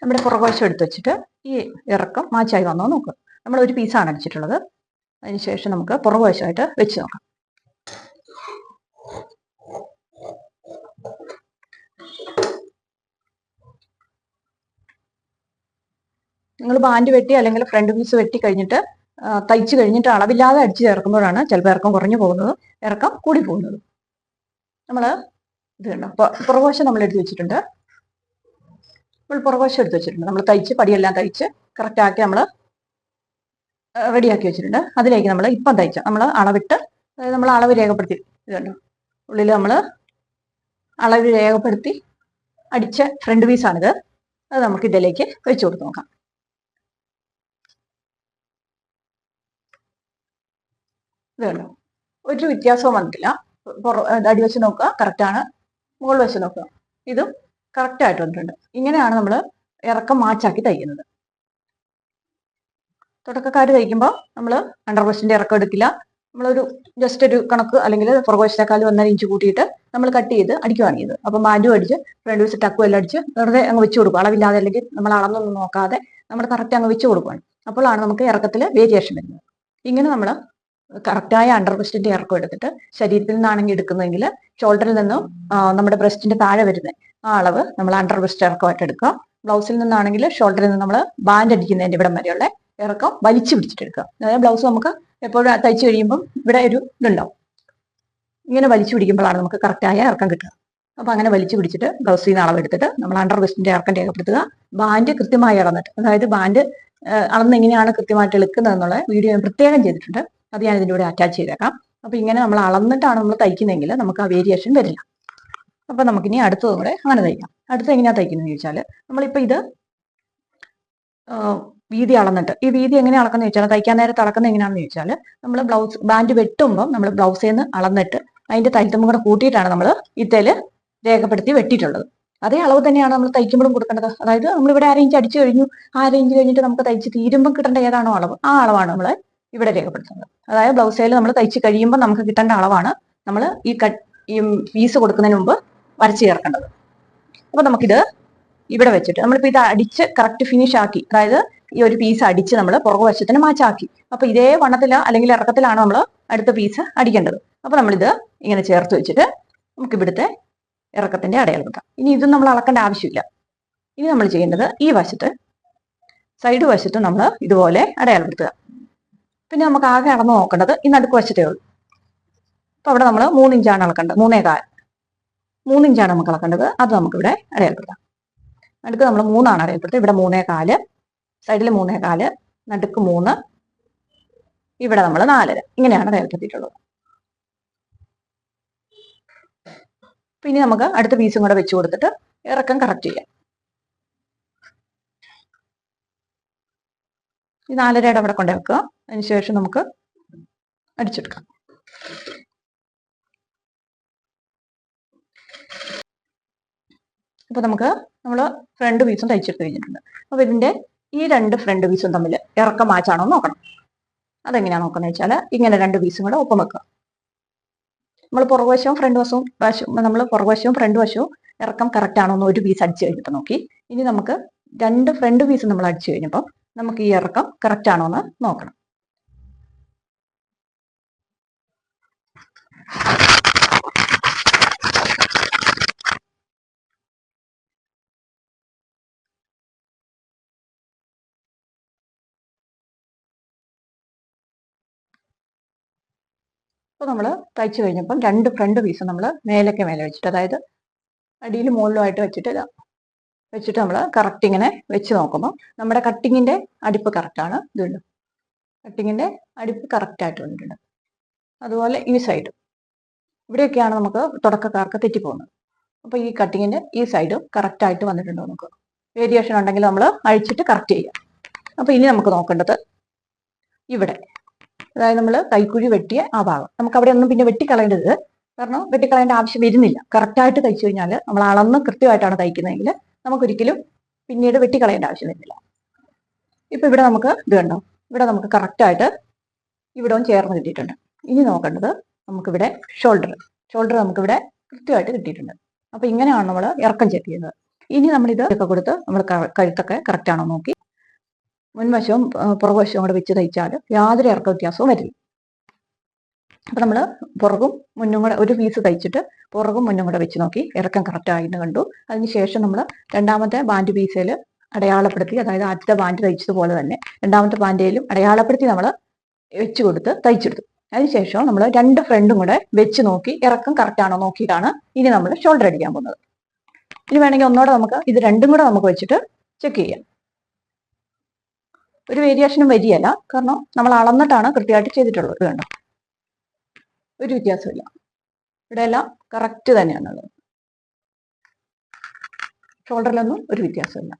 നമ്മുടെ പുറകുവശം എടുത്ത് വെച്ചിട്ട് ഈ ഇറക്കം മാച്ചായി വന്നോ നോക്കുക. നമ്മൾ ഒരു പീസാണ് അടിച്ചിട്ടുള്ളത്. അതിനുശേഷം നമുക്ക് പുറകുവശമായിട്ട് വെച്ച് നോക്കാം. നിങ്ങൾ ബാൻഡ് വെട്ടി അല്ലെങ്കിൽ ഫ്രണ്ട് പീസ് വെട്ടി കഴിഞ്ഞിട്ട് തയ്ച്ചു കഴിഞ്ഞിട്ട് അളവില്ലാതെ അടിച്ച് ചേർക്കുമ്പോഴാണ് ചിലപ്പോൾ ഇറക്കം കുറഞ്ഞു പോകുന്നത്. ഇറക്കം കൂടി പോകുന്നത്. നമ്മൾ ഇത് കണ്ടോ? പുറകോശം നമ്മൾ എടുത്ത് വെച്ചിട്ടുണ്ട്. നമ്മൾ പുറകോശം എടുത്ത് വെച്ചിട്ടുണ്ട്. നമ്മൾ തയ്ച്ച് പടിയെല്ലാം തയ്ച്ച് കറക്റ്റ് ആക്കി നമ്മൾ റെഡിയാക്കി വെച്ചിട്ടുണ്ട്. അതിലേക്ക് നമ്മൾ ഇപ്പം തയ്ച്ച നമ്മൾ അളവിട്ട് നമ്മൾ അളവ് രേഖപ്പെടുത്തി. ഇത് കണ്ടോ? ഉള്ളിൽ നമ്മൾ അളവ് രേഖപ്പെടുത്തി അടിച്ച ഫ്രണ്ട് പീസാണിത് അത് നമുക്ക് ഇതിലേക്ക് വെച്ച് കൊടുത്ത് നോക്കാം. ഇത് ഒരു വ്യത്യാസവും വന്നിട്ടില്ല. അടി വെച്ച് നോക്കുക. കറക്റ്റാണ് മുകൾ വശം നോക്കുക. ഇതും കറക്റ്റായിട്ട് വന്നിട്ടുണ്ട്. ഇങ്ങനെയാണ് നമ്മൾ ഇറക്കം മാച്ചാക്കി തയ്ക്കുന്നത്. തുടക്കക്കാർ തയ്ക്കുമ്പോൾ നമ്മൾ അണ്ടർ വശിന്റെ ഇറക്കം എടുക്കില്ല. നമ്മളൊരു ജസ്റ്റ് ഒരു കണക്ക് അല്ലെങ്കിൽ പുറകുവശത്തേക്കാൾ ഒന്നര ഇഞ്ച് കൂട്ടിയിട്ട് നമ്മൾ കട്ട് ചെയ്ത് അടിക്കുവാണ് ചെയ്ത് അപ്പം ബാൻഡും അടിച്ച് ഫ്രണ്ട് വെച്ച് ടക്കും എല്ലാം അടിച്ച് വെറുതെ അങ്ങ് വെച്ച് കൊടുക്കും. അളവില്ലാതെ അല്ലെങ്കിൽ നമ്മൾ അളന്നൊന്നും നോക്കാതെ നമ്മൾ കറക്റ്റ് അങ്ങ് വെച്ച് കൊടുക്കുകയാണ് അപ്പോഴാണ് നമുക്ക് ഇറക്കത്തിൽ വേരിയേഷൻ വരുന്നത്. ഇങ്ങനെ നമ്മൾ കറക്റ്റായ അണ്ടർ ബ്രസ്റ്റിന്റെ ഇറക്കം എടുത്തിട്ട് ശരീരത്തിൽ നിന്നാണെങ്കിൽ എടുക്കുന്നതെങ്കിൽ ഷോൾഡറിൽ നിന്നും നമ്മുടെ ബ്രസ്റ്റിന്റെ താഴെ വരുന്ന ആ അളവ് നമ്മൾ അണ്ടർ ബ്രസ്റ്റ് ഇറക്കമായിട്ട് എടുക്കുക. ബ്ലൗസിൽ നിന്നാണെങ്കിൽ ഷോൾഡറിൽ നിന്ന് നമ്മൾ ബാൻഡ് അടിക്കുന്നതിന്റെ ഇവിടം വരെയുള്ള ഇറക്കം വലിച്ചു പിടിച്ചിട്ടെടുക്കുക അതായത് ബ്ലൗസ് നമുക്ക് എപ്പോഴും തയ്ച്ചു കഴിയുമ്പം ഇവിടെ ഒരു ഇതുണ്ടാവും. ഇങ്ങനെ വലിച്ചു പിടിക്കുമ്പോഴാണ് നമുക്ക് കറക്റ്റായ ഇറക്കം കിട്ടുക. അപ്പൊ അങ്ങനെ വലിച്ചു പിടിച്ചിട്ട് ബ്ലൗസിൽ നിന്ന് അളവെടുത്തിട്ട് നമ്മൾ അണ്ടർ വെസ്റ്റിന്റെ ഇറക്കം രേഖപ്പെടുത്തുക. ബാൻഡ് കൃത്യമായി ഇളന്നിട്ട് അതായത് ബാൻഡ് അളന്ന് എങ്ങനെയാണ് കൃത്യമായിട്ട് എടുക്കുന്നത് എന്നുള്ള വീഡിയോ ഞാൻ പ്രത്യേകം ചെയ്തിട്ടുണ്ട്. അത് ഞാൻ ഇതിന്റെ കൂടെ അറ്റാച്ച് ചെയ്തേക്കാം. അപ്പോൾ ഇങ്ങനെ നമ്മൾ അളന്നിട്ടാണ് നമ്മൾ തയ്ക്കുന്നതെങ്കിൽ നമുക്ക് ആ വേരിയേഷൻ വരില്ല. അപ്പോൾ നമുക്കിനി അടുത്തതും കൂടെ അങ്ങനെ തയ്ക്കാം. അടുത്ത് എങ്ങനെയാ തയ്ക്കുന്നത് ചോദിച്ചാൽ നമ്മളിപ്പോൾ ഇത് വീതി അളന്നിട്ട് ഈ വീതി എങ്ങനെ അളക്കുന്നത് ചോദിച്ചാൽ തയ്ക്കാൻ നേരത്ത് അളക്കുന്നത് എങ്ങനെയാണെന്ന് ചോദിച്ചാൽ നമ്മൾ ബ്ലൗസ് ബാൻഡ് വെട്ടുമ്പോൾ നമ്മൾ ബ്ലൗസിൽ നിന്ന് അളന്നിട്ട് അതിന്റെ തയ്ത്തും കൂടെ കൂട്ടിയിട്ടാണ് നമ്മൾ ഇത്തേൽ രേഖപ്പെടുത്തി വെട്ടിയിട്ടുള്ളത്. അതേ അളവ് തന്നെയാണ് നമ്മൾ തയ്ക്കുമ്പോഴും കൊടുക്കേണ്ടത്. അതായത് നമ്മളിവിടെ അര ഇഞ്ച് അടിച്ചു കഴിഞ്ഞു. ആ അര ഇഞ്ച് കഴിഞ്ഞിട്ട് നമുക്ക് തയ്ച്ച് തീരുമ്പോൾ കിട്ടേണ്ട ഏതാണോ അളവ്. ആ അളവാണ് നമ്മൾ ഇവിടെ രേഖപ്പെടുത്തുന്നത്. അതായത് ബ്ലൗസ് സൈഡിൽ നമ്മൾ തയ്ച്ച് കഴിയുമ്പോൾ നമുക്ക് കിട്ടേണ്ട അളവാണ് നമ്മൾ ഈ കട്ട് ഈ പീസ് കൊടുക്കുന്നതിന് മുമ്പ് വരച്ച് ചേർക്കേണ്ടത്. അപ്പോൾ നമുക്കിത് ഇവിടെ വെച്ചിട്ട് നമ്മളിപ്പോ ഇത് അടിച്ച് കറക്റ്റ് ഫിനിഷ് ആക്കി അതായത് ഈ ഒരു പീസ് അടിച്ച് നമ്മൾ പുറകു വശത്തിന് മാച്ചാക്കി അപ്പൊ ഇതേ വണ്ണത്തിൽ അല്ലെങ്കിൽ ഇറക്കത്തിലാണ് നമ്മൾ അടുത്ത പീസ് അടിക്കേണ്ടത്. അപ്പൊ നമ്മളിത് ഇങ്ങനെ ചേർത്ത് വെച്ചിട്ട് നമുക്ക് ഇവിടുത്തെ അടയാളം വെക്കാം ഇനി ഇതും നമ്മൾ അളക്കേണ്ട ആവശ്യമില്ല. ഇനി നമ്മൾ ചെയ്യേണ്ടത് ഈ വശത്ത് സൈഡ് വശത്ത് നമ്മൾ ഇതുപോലെ അടയാളപ്പെടുത്തുക. പിന്നെ നമുക്ക് ആകെ അളന്ന് നോക്കേണ്ടത് ഈ നടുക്ക് വശത്തേ ഉള്ളൂ. അപ്പൊ അവിടെ നമ്മൾ മൂന്നിഞ്ചാണ് അളക്കേണ്ടത്. മൂന്നേ കാൽ. മൂന്നിഞ്ചാണ് നമുക്ക് അളക്കേണ്ടത്. അത് നമുക്കിവിടെ അടയാളപ്പെടുത്താം. നടുക്ക് നമ്മൾ മൂന്നാണ് അടയാളപ്പെടുത്തുക ഇവിടെ മൂന്നേ കാൽ സൈഡിൽ മൂന്നേ കാൽ നടുക്ക് മൂന്ന് ഇവിടെ നമ്മൾ നാലര ഇങ്ങനെയാണ് അടയാളപ്പെടുത്തിയിട്ടുള്ളത്. പിന്നെ നമുക്ക് അടുത്ത പീസും കൂടെ വെച്ച് കൊടുത്തിട്ട് ഇറക്കം കറക്റ്റ് ചെയ്യാം. ഈ നാലരയുടെ അവിടെ കൊണ്ടു വെക്കുക. അതിനുശേഷം നമുക്ക് അടിച്ചെടുക്കാം. അപ്പൊ നമുക്ക് നമ്മൾ ഫ്രണ്ട് പീസും തയ്ച്ചെടുത്ത് കഴിഞ്ഞിട്ടുണ്ട്. അപ്പൊ ഇതിന്റെ ഈ രണ്ട് ഫ്രണ്ട് പീസും തമ്മിൽ ഇറക്കം മാച്ചാണോ നോക്കണം. അതെങ്ങനെയാണ് നോക്കുന്നത് വെച്ചാൽ ഇങ്ങനെ രണ്ട് പീസും കൂടെ ഒപ്പം വെക്കുക. നമ്മൾ പുറകുവശവും ഫ്രണ്ട് വശവും വശവും നമ്മൾ പുറകുവശവും ഫ്രണ്ട് വശവും ഇറക്കം കറക്റ്റ് ആണോ എന്ന് ഒരു പീസ് അടിച്ചു കഴിഞ്ഞിട്ട് നോക്കി. ഇനി നമുക്ക് രണ്ട് ഫ്രണ്ട് പീസ് നമ്മൾ അടിച്ചു കഴിഞ്ഞപ്പോൾ നമുക്ക് ഈ ഇറക്കം കറക്റ്റ് ആണോ എന്ന് നോക്കണം. അപ്പോൾ നമ്മൾ തയ്ച്ച് കഴിഞ്ഞപ്പം രണ്ട് ഫ്രണ്ട് പീസ് നമ്മൾ മേലൊക്കെ മേലെ വെച്ചിട്ട് അതായത് അടിയിൽ മുകളിലുമായിട്ട് വെച്ചിട്ട് വെച്ചിട്ട് നമ്മൾ കറക്റ്റ് ഇങ്ങനെ വെച്ച് നോക്കുമ്പോൾ നമ്മുടെ കട്ടിങ്ങിന്റെ അടിപ്പ് കറക്റ്റാണ് ഇതുണ്ട്. കട്ടിങ്ങിന്റെ അടിപ്പ് കറക്റ്റായിട്ട് വന്നിട്ടുണ്ട് അതുപോലെ ഈ സൈഡ് ഇവിടെയൊക്കെയാണ് നമുക്ക് തുടക്കക്കാർക്ക് തെറ്റിപ്പോകുന്നത്. അപ്പോൾ ഈ കട്ടിങ്ങിന്റെ ഈ സൈഡ് കറക്റ്റ് ആയിട്ട് വന്നിട്ടുണ്ട് നമുക്ക്. വേരിയേഷൻ ഉണ്ടെങ്കിൽ നമ്മൾ അഴിച്ചിട്ട് കറക്റ്റ് ചെയ്യാം. അപ്പോൾ ഇനി നമുക്ക് നോക്കേണ്ടത് ഇവിടെ. അതായത് നമ്മൾ കൈക്കുഴി വെട്ടിയ ആ ഭാഗം. നമുക്ക് അവിടെ ഒന്നും പിന്നെ വെട്ടിക്കളയേണ്ടത് കാരണം വെട്ടിക്കളയേണ്ട ആവശ്യം വരുന്നില്ല. കറക്റ്റായിട്ട് തയ്ച്ചു കഴിഞ്ഞാൽ നമ്മൾ അളന്ന് കൃത്യമായിട്ടാണ് തയ്ക്കുന്നതെങ്കിൽ നമുക്കൊരിക്കലും പിന്നീട് വെട്ടിക്കളയേണ്ട ആവശ്യം വരുന്നില്ല. ഇപ്പൊ ഇവിടെ നമുക്ക് ഇത് കണ്ടോ? ഇവിടെ നമുക്ക് കറക്റ്റായിട്ട് ഇവിടവും ചേർന്ന് കിട്ടിയിട്ടുണ്ട്. ഇനി നോക്കേണ്ടത് നമുക്കിവിടെ ഷോൾഡർ ഷോൾഡർ നമുക്കിവിടെ കൃത്യമായിട്ട് കിട്ടിയിട്ടുണ്ട്. അപ്പൊ ഇങ്ങനെയാണ് നമ്മൾ ഇറക്കം ചെക്ക് ചെയ്യുന്നത്. ഇനി നമ്മൾ ഇത് ഒക്കെ കൊടുത്ത് നമ്മൾ കഴുത്തൊക്കെ കറക്റ്റ് ആണോ നോക്കി. മുൻവശവും പുറകുവശവും കൂടെ വെച്ച് തയ്ച്ചാൽ യാതൊരു ഇറക്ക വ്യത്യാസവും വരില്ല. അപ്പൊ നമ്മൾ പുറകും മുന്നും കൂടെ ഒരു പീസ് തയ്ച്ചിട്ട് പുറകും മുന്നും കൂടെ വെച്ച് നോക്കി ഇറക്കം കറക്റ്റ് ആയിരുന്നു കണ്ടു. അതിനുശേഷം നമ്മൾ രണ്ടാമത്തെ ബാൻഡ് പീസയിൽ അടയാളപ്പെടുത്തി അതായത് ആദ്യത്തെ ബാൻഡ് തയ്ച്ചതുപോലെ തന്നെ രണ്ടാമത്തെ ബാൻഡേലും അടയാളപ്പെടുത്തി നമ്മൾ വെച്ച് കൊടുത്ത് തയ്ച്ചെടുത്തു. അതിനുശേഷം നമ്മൾ രണ്ട് ഫ്രണ്ടും കൂടെ വെച്ച് നോക്കി ഇറക്കം കറക്റ്റ് ആണോ നോക്കിയിട്ടാണ് ഇനി നമ്മൾ ഷോൾഡർ അടിക്കാൻ പോകുന്നത്. ഇനി വേണമെങ്കിൽ ഒന്നോടെ നമുക്ക് ഇത് രണ്ടും കൂടെ നമുക്ക് വെച്ചിട്ട് ചെക്ക് ചെയ്യാം. ഒരു വേരിയേഷനും വരികയല്ല കാരണം നമ്മൾ അളന്നിട്ടാണ് കൃത്യമായിട്ട് ചെയ്തിട്ടുള്ളത് കണ്ടോ? ഒരു വ്യത്യാസമില്ല ഇവിടെ എല്ലാം കറക്റ്റ് തന്നെയാണുള്ളത്. ഷോൾഡറിലൊന്നും ഒരു വ്യത്യാസമില്ല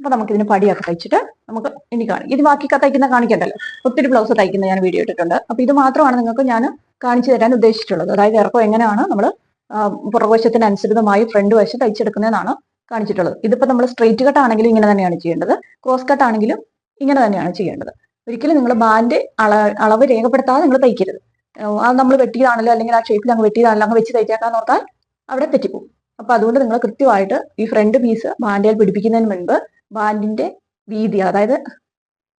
അപ്പൊ നമുക്കിതിന് പടിയൊക്കെ തയ്ച്ചിട്ട് നമുക്ക് ഇനി കാണാം. ഇത് ബാക്കി തയ്ക്കുന്ന കാണിക്കണ്ടല്ലോ. ഒത്തിരി ബ്ലൗസ് തയ്ക്കുന്ന ഞാൻ വീഡിയോ ഇട്ടിട്ടുണ്ട്. അപ്പൊ ഇത് മാത്രമാണ് നിങ്ങൾക്ക് ഞാൻ കാണിച്ചു തരാൻ ഉദ്ദേശിച്ചിട്ടുള്ളത്. അതായത് ഇറക്കം എങ്ങനെയാണ് നമ്മൾ പുറകുവശത്തിന് അനുസൃതമായി ഫ്രണ്ട് വശം തയ്ച്ചെടുക്കുന്നതെന്നാണ് കാണിച്ചിട്ടുള്ളത്. ഇതിപ്പോ നമ്മൾ സ്ട്രെയിറ്റ് കട്ട് ആണെങ്കിലും ഇങ്ങനെ തന്നെയാണ് ചെയ്യേണ്ടത്. ക്രോസ് കട്ട് ആണെങ്കിലും ഇങ്ങനെ തന്നെയാണ് ചെയ്യേണ്ടത്. ഒരിക്കലും നിങ്ങൾ ബാൻഡ് അള അളവ് രേഖപ്പെടുത്താതെ നിങ്ങൾ തയ്ക്കരുത്. അത് നമ്മൾ വെട്ടിയതാണല്ലോ അല്ലെങ്കിൽ ആ ഷേപ്പിൽ അങ്ങ് വെട്ടിയതാണല്ലോ അങ്ങ് വെച്ച് തയ്ച്ചേക്കാന്ന് ഓർത്താൽ അവിടെ തെറ്റിപ്പോകും അപ്പൊ അതുകൊണ്ട് നിങ്ങൾ കൃത്യമായിട്ട് ഈ ഫ്രണ്ട് പീസ് ബാൻഡേൽ പിടിപ്പിക്കുന്നതിന് മുൻപ് ബാൻഡിന്റെ വീതി അതായത്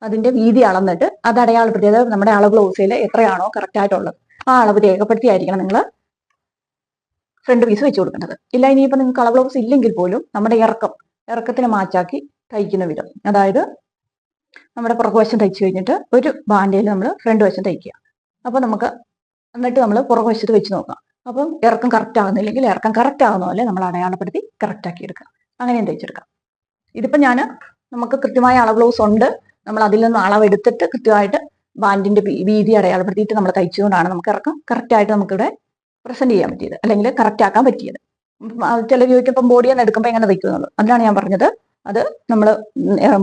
അതിന്റെ വീതി അളന്നിട്ട് അത് അടയാളപ്പെടുത്തി അതായത് നമ്മുടെ അളവ് ബ്ലൗസിൽ എത്രയാണോ കറക്റ്റ് ആയിട്ടുള്ളത്. ആ അളവ് രേഖപ്പെടുത്തിയായിരിക്കണം നിങ്ങൾ ഫ്രണ്ട് പീസ് വെച്ച് കൊടുക്കേണ്ടത്. ഇല്ല ഇനിയിപ്പോൾ നിങ്ങൾക്ക് അളവ് ബ്ലൗസ് ഇല്ലെങ്കിൽ പോലും നമ്മുടെ ഇറക്കം ഇറക്കത്തിന് മാച്ചാക്കി തയ്ക്കുന്ന വിധം. അതായത് നമ്മുടെ പുറകുവശം തയ്ച്ചു കഴിഞ്ഞിട്ട് ഒരു ബാൻഡേൽ നമ്മൾ ഫ്രണ്ട് വശം തയ്ക്കുക. അപ്പോൾ നമുക്ക് എന്നിട്ട് നമ്മൾ പുറകുവശത്ത് വെച്ച് നോക്കാം. അപ്പം ഇറക്കം കറക്റ്റ് ആകുന്നില്ലെങ്കിൽ ഇറക്കം കറക്റ്റ് ആകുന്ന പോലെ നമ്മൾ അടയാളപ്പെടുത്തി കറക്റ്റ് ആക്കി എടുക്കാം അങ്ങനെയും തയ്ച്ചെടുക്കാം. ഇതിപ്പോൾ ഞാൻ നമുക്ക് കൃത്യമായ അളവ് ഉണ്ട്. നമ്മൾ അതിൽ നിന്ന് അളവെടുത്തിട്ട് കൃത്യമായിട്ട് ബാൻഡിന്റെ വീതി അടയാളപ്പെടുത്തിയിട്ട് നമ്മൾ തയ്ച്ചുകൊണ്ടാണ് നമുക്ക് ഇറക്കം കറക്റ്റ് ആയിട്ട് നമുക്കിവിടെ പ്രസന്റ് ചെയ്യാൻ പറ്റിയത്. അല്ലെങ്കിൽ കറക്റ്റ് ആക്കാൻ പറ്റിയത്. ചില ചോദിക്കുമ്പോൾ ബോഡി ഒന്ന് എടുക്കുമ്പോൾ എങ്ങനെ തയ്ക്കുന്നുള്ളൂ അതിലാണ് ഞാൻ പറഞ്ഞത്. അത് നമ്മൾ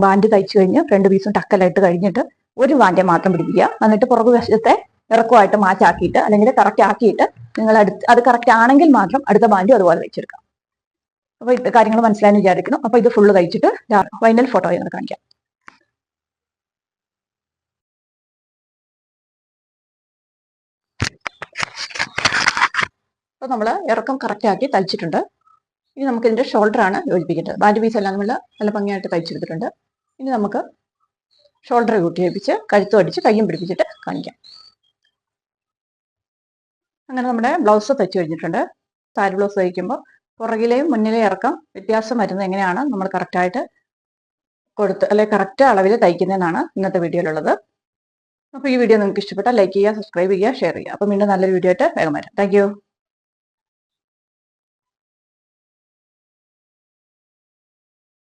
ബാൻഡ് തയ്ച്ചു കഴിഞ്ഞ് ഫ്രണ്ട് പീസും ടക്കലായിട്ട് കഴിഞ്ഞിട്ട് ഒരു ബാൻഡെ മാത്രം പിടിപ്പിക്കുക. എന്നിട്ട് പുറകു വശത്തെ ഇറക്കമായിട്ട് മാച്ചാക്കിയിട്ട് അല്ലെങ്കിൽ കറക്റ്റ് ആക്കിയിട്ട് നിങ്ങൾ അടുത്ത് അത് കറക്റ്റ് ആണെങ്കിൽ മാത്രം അടുത്ത ബാൻഡും അതുപോലെ വെച്ചെടുക്കാം അപ്പൊ കാര്യങ്ങൾ മനസ്സിലായെന്ന് വിചാരിക്കുന്നു. അപ്പൊ ഇത് ഫുള്ള് കഴിച്ചിട്ട് ഫൈനൽ ഫോട്ടോ ഞങ്ങൾ കാണിക്കാം. അപ്പൊ നമ്മൾ ഇറക്കം കറക്റ്റ് ആക്കി തയ്ച്ചിട്ടുണ്ട് ഇനി നമുക്ക് ഇതിന്റെ ഷോൾഡർ ആണ് യോജിപ്പിക്കേണ്ടത്. ബാൻഡ് പീസ് എല്ലാം നമ്മൾ നല്ല ഭംഗിയായിട്ട് തയ്ച്ചെടുത്തിട്ടുണ്ട് ഇനി നമുക്ക് ഷോൾഡർ കൂട്ടിയേപ്പിച്ച് കഴുത്തും അടിച്ച് കയ്യും പിടിപ്പിച്ചിട്ട് കാണിക്കാം. അങ്ങനെ നമ്മുടെ ബ്ലൗസ് തയ്ച്ചു കഴിഞ്ഞിട്ടുണ്ട്. സാരി ബ്ലൗസ് തയ്ക്കുമ്പോൾ പുറകിലെയും മുന്നിലെയും ഇറക്കം വ്യത്യാസം വരുന്നത് എങ്ങനെയാണ് നമ്മൾ കറക്റ്റായിട്ട് കൊടുത്ത് അല്ലെ കറക്റ്റ് അളവിൽ തയ്ക്കുന്നതെന്നാണ് ഇന്നത്തെ വീഡിയോയിലുള്ളത് അപ്പോൾ ഈ വീഡിയോ നിങ്ങൾക്ക് ഇഷ്ടപ്പെട്ടാൽ ലൈക്ക് ചെയ്യുക സബ്സ്ക്രൈബ് ചെയ്യുക ഷെയർ ചെയ്യുക. അപ്പോൾ വീണ്ടും നല്ലൊരു വീഡിയോ ആയിട്ട് വേഗം വരാം. താങ്ക്